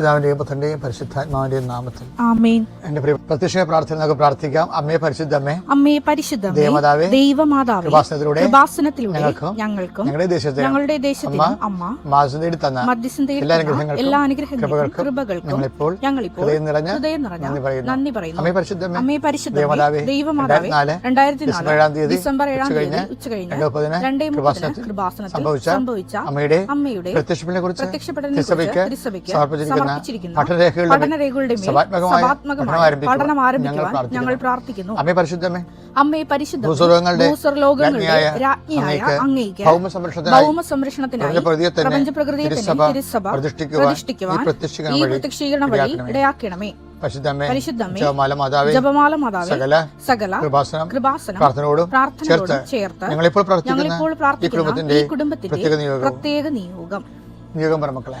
പിതാവിന്റെയും പുത്രന്റെയും പരിശുദ്ധാത്മാവിന്റെയും നാമത്തിൽ. ആമേൻ. എന്റെ പ്രിയ പ്രത്യക്ഷ പ്രാർത്ഥന നമുക്ക് പ്രാർത്ഥിക്കാം. അമ്മയെ പരിശുദ്ധമ്മേ അമ്മേ പരിശുദ്ധ ദേവമാതാവേ, ദൈവമാതാവേ കൃപാസനത്തിലൂടെ കൃപാസനത്തിലൂടെ ഞങ്ങൾക്കും ഞങ്ങൾക്കും ഞങ്ങളുടെ ദേശത്തെ ഞങ്ങളുടെ ദേശത്തെ അമ്മ തന്ന മധ്യസ്ഥതയിൽ എല്ലാ അനുഗ്രഹങ്ങൾക്കും എല്ലാ അനുഗ്രഹങ്ങൾക്കും കൃപകൾക്കും ഞങ്ങളിപ്പോൾ ഞങ്ങളിപ്പോൾ ഹൃദയം നിറഞ്ഞ ഹൃദയം നിറഞ്ഞ നന്ദി പറയുന്നു. അമ്മയെ പരിശുദ്ധമ്മേ അമ്മേ പരിശുദ്ധ ദേവമാതാവേ, ദൈവമാതാവേ രണ്ടായിരത്തി ഏഴാം തീയതി ഡിസംബർ ഏഴാം തീയതി രണ്ട് മുപ്പതിന് രണ്ടേ കൃപാസനത്തിൽ സംഭവിച്ച അമ്മയുടെ അമ്മയുടെ പ്രത്യക്ഷപ്പെടിനെ കുറിച്ച് സമർപ്പിച്ചിരിക്കുന്ന സമർപ്പിച്ചിരിക്കുന്ന. പഠനരേഖകളുടെ ഞങ്ങൾ പ്രാർത്ഥിക്കുന്നു. അമ്മേ പരിശുദ്ധമേ അമ്മയെ പരിശുദ്ധ ഭൂസ്വർലോകങ്ങളുടെ രാജ്ഞിയായ ഭൗമ സംരക്ഷണത്തിനായി തിരുസഭ പ്രതിഷ്ഠിക്കുവാൻ ഈ പ്രത്യക്ഷീകരണം വഴി ഇടയാക്കണമേ. ജപമാല മാതാവേ സകല കൃപാസനം പ്രാർത്ഥനയോടും ചേർത്ത് ഞങ്ങളിപ്പോൾ പ്രാർത്ഥിക്കുന്ന ഈ കുടുംബത്തിന്റെ പ്രത്യേക പ്രത്യേക നിയോഗം. നിയോഗം പറ മക്കളെ.